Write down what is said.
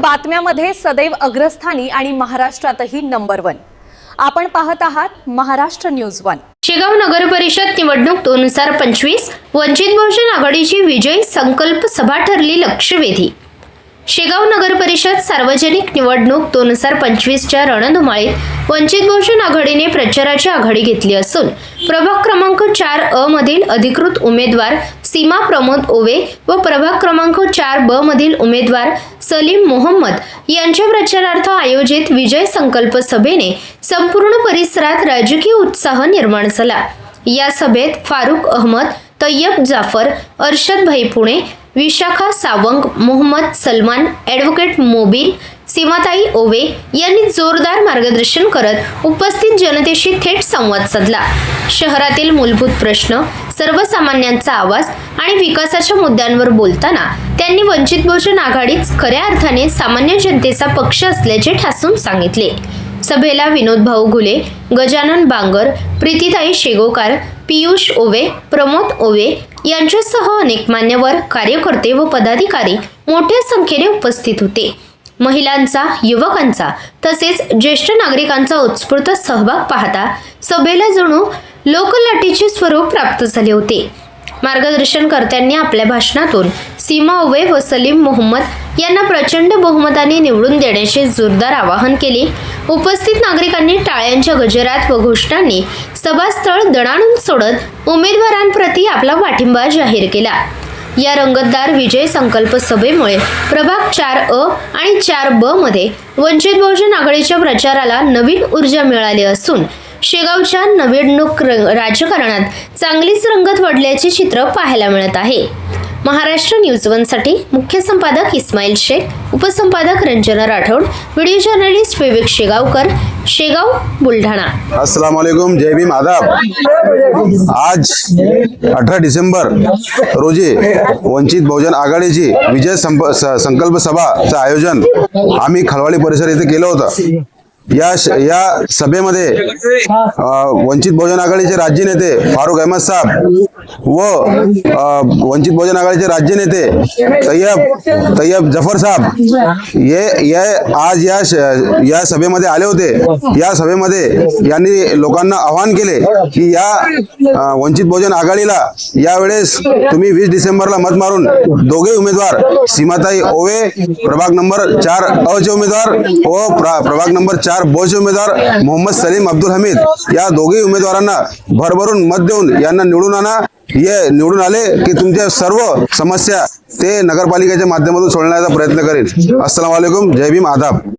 बातम्यामध्ये सदैव अग्रस्थानी आणि महाराष्ट्रातही नंबर वन आपण पाहत आहात महाराष्ट्र न्यूज वन शेगाव नगर परिषद निवडणूक दोन हजार पंचवीस वंचित बहुजन आघाडीची विजयी संकल्प सभा ठरली लक्षवेधी. शेगाव नगर परिषद सार्वजनिक निवडणूक दोन हजार पंचवीसच्या रणधुमाळीत वंचित बहुजन आघाडीने प्रचाराची आघाडी घेतली असून प्रभाग क्रमांक चार अ मधील अधिकृत उमेदवार सीमा प्रमोद ओवे व प्रभाग क्रमांक चार ब मधील उमेदवार सलीम मोहम्मद यांच्या प्रचारार्थ आयोजित विजय संकल्प सभेने संपूर्ण परिसरात राजकीय उत्साह निर्माण झाला. या सभेत फारुख अहमद तय्यब जाफर अर्शद भाई पुणे विशाखा सावंग मोहम्मद सलमान ॲडव्होकेट मोबिल सीमाताई ओवे यांनी जोरदार मार्गदर्शन करत उपस्थित जनतेशी थेट संवाद साधला. शहरातील मूलभूत प्रश्न सर्वसामान्यांचा आवाज आणि विकासाच्या मुद्द्यांवर बोलताना त्यांनी वंचित बहुजन आघाडीच खऱ्या अर्थाने सामान्य जनतेचा पक्ष असल्याचे ठासून सांगितले. सभेला विनोद भाऊ घुले गजानन बांगर प्रीतीताई शेगोकार पियुष ओवे प्रमोद ओवे यांच्यासह अनेक मान्यवर कार्यकर्ते व पदाधिकारी मोठ्या संख्येने उपस्थित होते. महिलांचा युवकांचा तसेच ज्येष्ठ नागरिकांचा उत्स्फूर्त सहभाग पाहता सभेला जणू लोकलाटीचे स्वरूप प्राप्त झाले होते. मार्गदर्शनकर्त्यांनी आपल्या भाषणातून सीमा ओवे व सलीम मोहम्मद यांना प्रचंड बहुमताने निवडून देण्याचे जोरदार आवाहन केले. उपस्थित नागरिकांनी टाळ्यांच्या गजरात व घोषणांनी सभास्थळ दणाणून सोडत उमेदवारांप्रती आपला पाठिंबा जाहीर केला. या रंगतदार विजय संकल्प सभेमुळे प्रभाग चार अ आणि चार ब मध्ये वंचित बहुजन आघाडीच्या प्रचाराला नवीन ऊर्जा मिळाली असून शेगावच्या निवडणूक र- राजकारणात चांगलीच रंगत वाढल्याचे चित्र पाहायला मिळत आहे. महाराष्ट्र न्यूज वनसाठी मुख्य संपादक इस्माईल शेख उपसंपादक रंजना राठोड व्हिडिओ जर्नलिस्ट विवेक शेगावकर शेगाव बुलढाणा. अस्सलाम वालेकुम जय भीम आदाब. आज अठरा डिसेंबर रोजी वंचित बहुजन आघाडीची विजय संकल्प सभाचं आयोजन आम्ही खलवाडी परिसर येथे केलं होतं. या या सभेमध्ये वंचित बहुजन आघाडीचे राज्य नेते फारुख अहमद साहेब व वंचित बहुजन आघाडीचे राज्य नेते तय्यब तय्यब जफर साहेब हे या आज या या सभेमध्ये आले होते. या सभेमध्ये यांनी लोकांना आवाहन केले की या वंचित बहुजन आघाडीला यावेळेस तुम्ही वीस डिसेंबरला मत मारून दोघे उमेदवार सीमाताई ओवे प्रभाग नंबर चार अ चे उमेदवार व प्रभाग नंबर चार ब चे उमेदवार मोहम्मद सलीम अब्दुल हमीद. या दोघेही उमेदवारांना भरभरून मत देऊन यांना निवडून आणा. हे निवडून आले की तुमच्या सर्व समस्या ते नगरपालिकेच्या माध्यमातून सोडण्याचा प्रयत्न करेल. अस्सलाम वालेकुम जय भीम. आदाब.